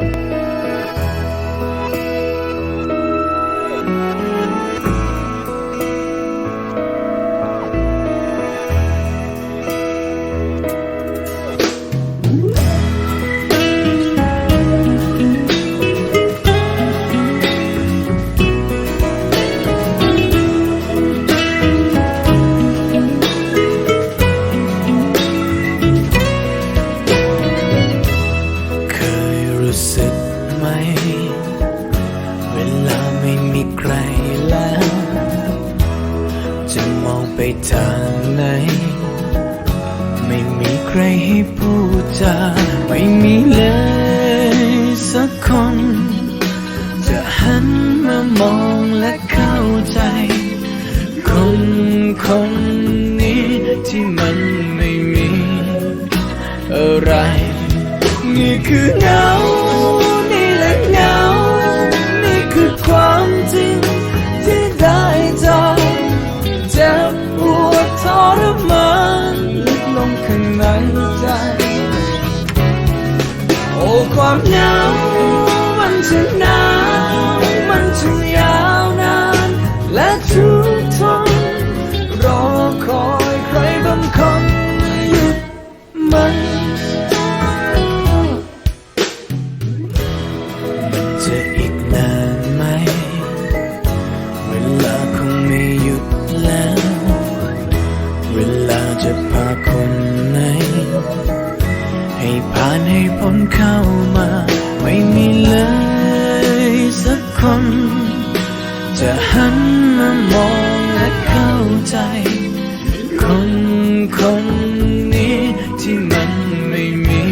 เทางไหน ไม่มีใครให้พูดจาไม่มีเลยสักคน จะหันมามองและเข้าใจ คนคนนี้ที่มันไม่มี อะไรนี่คือ จะพาคนไหน ให้ผ่านให้พ้นเข้ามา ไม่มีเลยสักคน จะหันมามองและเข้าใจ คนคนนี้ที่มันไม่มี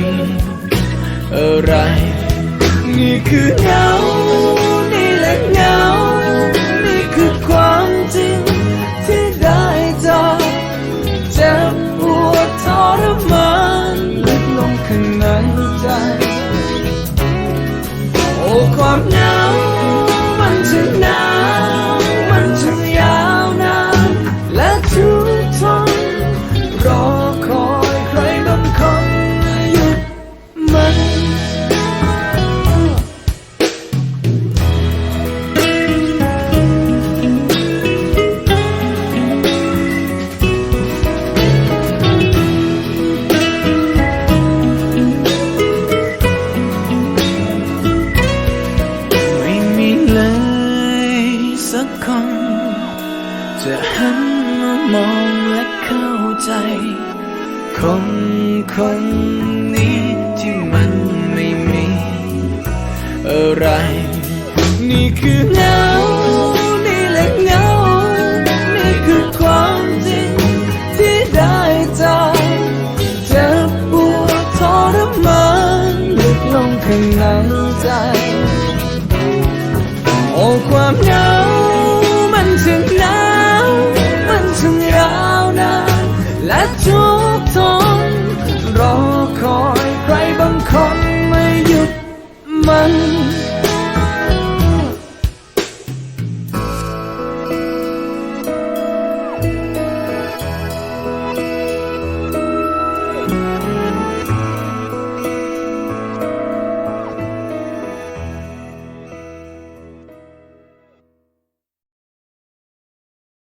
อะไร นี่คือเงานี่แหละเงา โมองและเข้าใจ คนคนนี้ที่มันไม่มี อะไร นี่คือเงา นี่แหละเงา นี่คือความจริงที่ได้จากเจ็บปวดทรมานลึกลงข้างในใจ โอ้ความเหงามันช่ง